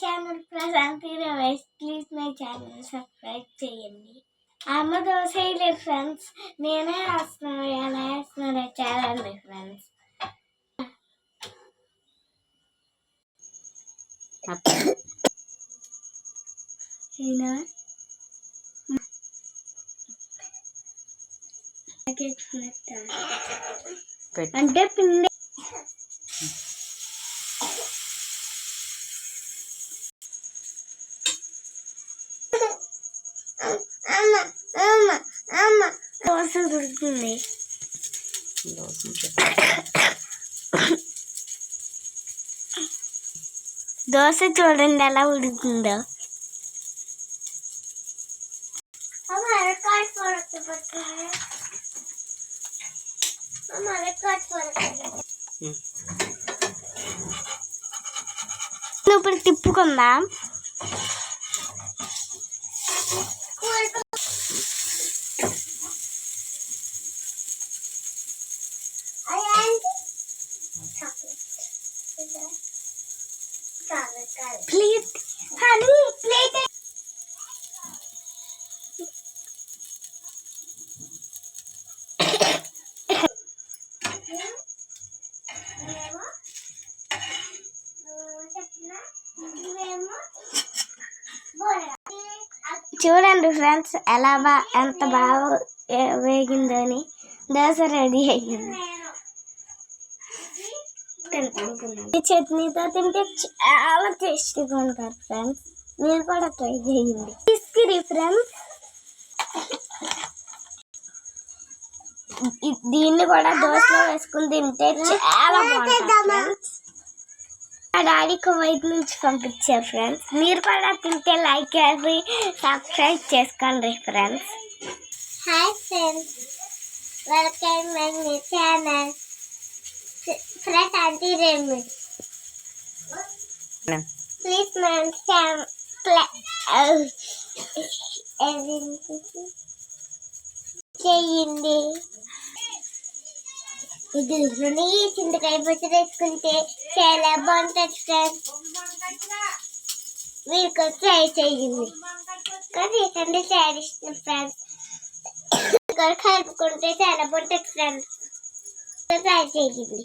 Channel Prashanthi Ramesh please my channel subscribe చేయండి. అమ్మ దోశ వేయలేదు ఫ్రెండ్స్ నేనే వేస్తున్నాను ఎలా వేస్తున్నారో చాలండి ఫ్రెండ్స్ అంటే పిండి దోశ దొరుకుతుంది దోశ పెట్టు. దోశ చూడండి ఎలా ఉడుకుతుందో ఉమ్. ఇప్పుడు తిప్పుకుందాం ప్లీజ్. హనీ ప్లేట్ చూడండి ఫ్రెండ్స్ ఎలా బా ఎంత బాగా ఏ- వేగిందో అని దోశ రెడీ అయ్యింది. ఈ చట్నీతో తింటే చాలా టేస్టీగా ఉంటారు ఫ్రెండ్స్ మీరు కూడా ట్రై చేయండి. తీసుకురి ఫ్రెండ్స్ దీన్ని కూడా దోశలో వేసుకుని తింటే చాలా బాగుంటుంది ఫ్రెండ్స్ మా డాడీ కువైట్ నుంచి పంపించారు ఫ్రెండ్స్ మీరు కూడా తింటే లైక్ చేసి సబ్స్క్రైబ్ చేసుకోండి friends hi friends welcome my channel friends aunty remedy please మన చేయండి. ఇది రుణి చింతకాయ పచ్చడి వేసుకుంటే చాలా బాగుంటుంది ఫ్రెండ్స్ మీరు కూడా ట్రై చేయండి. కానీ కంటే చాలా ఇష్టం ఫ్రెండ్స్ ఇక్కడ కలుపుకుంటే చాలా బాగుంటుంది ఫ్రెండ్స్ ట్రై చేయండి.